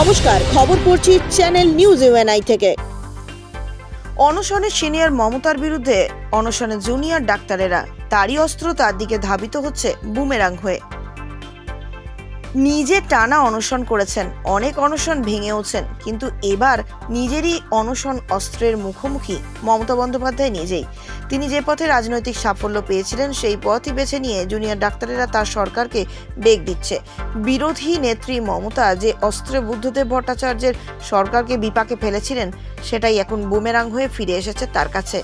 নমস্কার, খবর পড়ছি চ্যানেল নিউজ ইউএনআই থেকে। অনশনে সিনিয়র মমতার বিরুদ্ধে, অনশনে জুনিয়র ডাক্তারেরা, তারই অস্ত্র তার দিকে ধাবিত হচ্ছে বুমেরাং হয়ে। নিজে টানা অনশন করেছেন। অনেক অনশন ভেঙেওছেন, কিন্তু এবার নিজেরই অনশন অস্ত্রের মুখোমুখি মমতা বন্দ্যোপাধ্যায় নিজেই। তিনি যে পথে রাজনৈতিক সাফল্য পেয়েছিলেন, সেই পথই বেছে নিয়ে জুনিয়র ডাক্তারেরা তার সরকারকে বেগ দিচ্ছে। বিরোধী নেত্রী মমতা যে অস্ত্রে বুদ্ধদেব ভট্টাচার্যের সরকারকে বিপাকে ফেলেছিলেন, সেটাই এখন বুমেরাং হয়ে ফিরে এসেছে তার কাছে।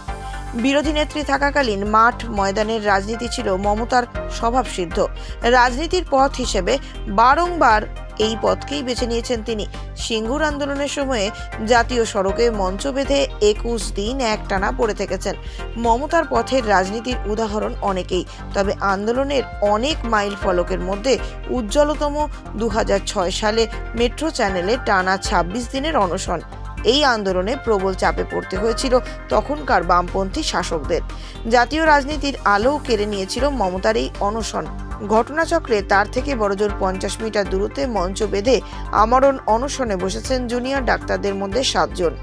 বিরোধী নেত্রী থাকাকালীন মাঠ ময়দানের রাজনীতি ছিল মমতার স্বভাবসিদ্ধ। রাজনীতির পথ হিসেবে বারংবার এই পথকেই বেছে নিয়েছেন তিনি। সিঙ্গুর আন্দোলনের সময়ে জাতীয় সড়কে মঞ্চ বেঁধে একুশ দিন একটানা পড়ে থেকেছেন। মমতার পথের রাজনীতির উদাহরণ অনেকেই, তবে আন্দোলনের অনেক মাইল ফলকের মধ্যে উজ্জ্বলতম দু হাজার ছয় সালে মেট্রো চ্যানেলে টানা ২৬ দিনের অনশন। এই আন্দোলনে প্রবল চাপে পড়তে হয়েছিল তখনকার বামপন্থী শাসকদের। জাতীয় রাজনীতির আলো কেড়ে নিয়েছিল মমতার এই অনশন। ঘটনাচক্রে তার থেকে বড়জোর পঞ্চাশ মিটার দূরত্বে মঞ্চ বেঁধে আমরণ অনশনে বসেছেন জুনিয়র ডাক্তারদের মধ্যে সাতজন।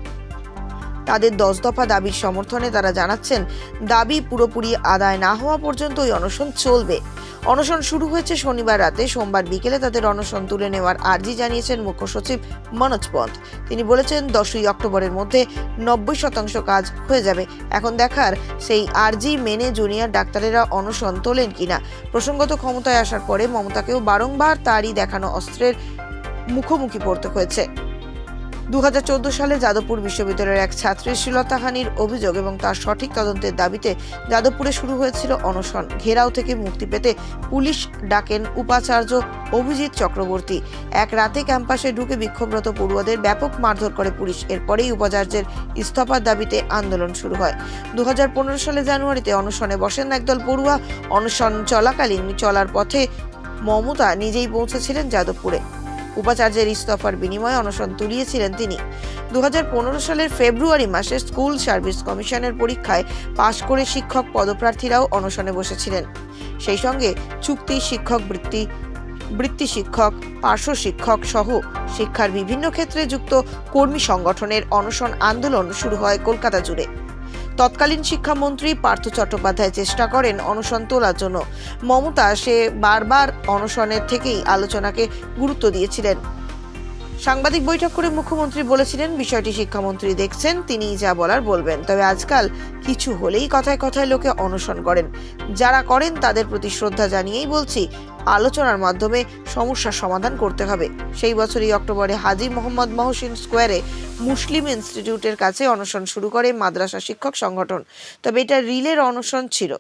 তাদের দশ দফা দাবির সমর্থনে তারা জানাচ্ছেন, দাবি পুরোপুরি আদায় না হওয়া পর্যন্ত ওই অনশন চলবে। অনশন শুরু হয়েছে শনিবার রাতে। সোমবার বিকেলে তাদের অনশন তুলে নেওয়ার আর্জি জানিয়েছেন মুখ্য সচিব মনোজ পন্থ। তিনি বলেছেন, দশই অক্টোবরের মধ্যে নব্বই শতাংশ কাজ হয়ে যাবে। এখন দেখার সেই আর্জি মেনে জুনিয়র ডাক্তারেরা অনশন তোলেন কিনা। প্রসঙ্গত ক্ষমতায় আসার পরে মমতাকেও বারংবার তারই দেখানো অস্ত্রের মুখোমুখি পড়তে হয়েছে। দু হাজার চোদ্দ সালে যাদবপুর বিশ্ববিদ্যালয়ের এক ছাত্রীর শ্লীলতাহানির অভিযোগ এবং তার সঠিক তদন্তের দাবিতে যাদবপুরে শুরু হয়েছিল অনশন। ঘেরাও থেকে মুক্তি পেতে পুলিশ ডাকেন উপাচার্য অভিজিৎ চক্রবর্তী। এক রাতে ক্যাম্পাসে ঢুকে বিক্ষোভরত পড়ুয়াদের ব্যাপক মারধর করে পুলিশ। এরপরেই উপাচার্যের ইস্তফার দাবিতে আন্দোলন শুরু হয়। দু হাজার পনেরো সালে জানুয়ারিতে অনশনে বসেন একদল পড়ুয়া। অনশন চলাকালীন চলার পথে মমতা নিজেই পৌঁছেছিলেন যাদবপুরে। উপাচার্যের ইস্তফার বিনিময়ে অনশন তুলিয়েছিলেন তিনি। দু হাজার পনেরো সালের ফেব্রুয়ারি মাসে স্কুল সার্ভিস কমিশনের পরীক্ষায় পাশ করে শিক্ষক পদপ্রার্থীরাও অনশনে বসেছিলেন। সেই সঙ্গে চুক্তি শিক্ষক, বৃত্তি বৃত্তি শিক্ষক, পার্শ্ব শিক্ষক সহ শিক্ষার বিভিন্ন ক্ষেত্রে যুক্ত কর্মী সংগঠনের অনশন আন্দোলন শুরু হয় কলকাতা জুড়ে। তৎকালীন শিক্ষামন্ত্রী পার্থ চট্টোপাধ্যায় চেষ্টা করেন অনশন তোলার জন্য। মমতা সে বারবার অনশনের থেকেই আলোচনাকে গুরুত্ব দিয়েছিলেন। সাংবাদিক বৈঠক করে মুখ্যমন্ত্রী বলেছিলেন, বিষয়টি শিক্ষামন্ত্রী দেখছেন, তিনি যা বলার বলবেন। তবে আজকাল কিছু হলেই কথায় কথায় লোকে অনশন করেন। যারা করেন তাদের প্রতি শ্রদ্ধা জানিয়েই বলছি, আলোচনার মাধ্যমে সমস্যার সমাধান করতে হবে। সেই বছরই অক্টোবরে হাজি মোহাম্মদ মহসিন স্কোয়ারে মুসলিম ইনস্টিটিউটের কাছে অনশন শুরু করে মাদ্রাসা শিক্ষক সংগঠন। তবে এটা রিলের অনশন ছিল।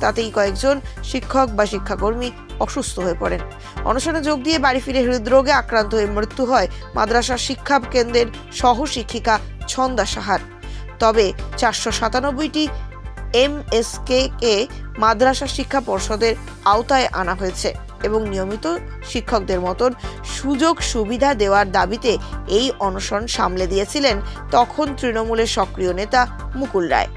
তাতেই কয়েকজন শিক্ষক বা শিক্ষাকর্মী অসুস্থ হয়ে পড়েন। অনশনে যোগ দিয়ে বাড়ি ফিরে হৃদরোগে আক্রান্ত হয়ে মৃত্যু হয় মাদ্রাসা শিক্ষা কেন্দ্রের সহ শিক্ষিকা ছন্দা সাহার। তবে চারশো সাতানব্বইটি এমএসকে কে মাদ্রাসা শিক্ষা পর্ষদের আওতায় আনা হয়েছে এবং নিয়মিত শিক্ষকদের মতন সুযোগ সুবিধা দেওয়ার দাবিতে এই অনশন সামলে দিয়েছিলেন তখন তৃণমূলের সক্রিয় নেতা মুকুল রায়।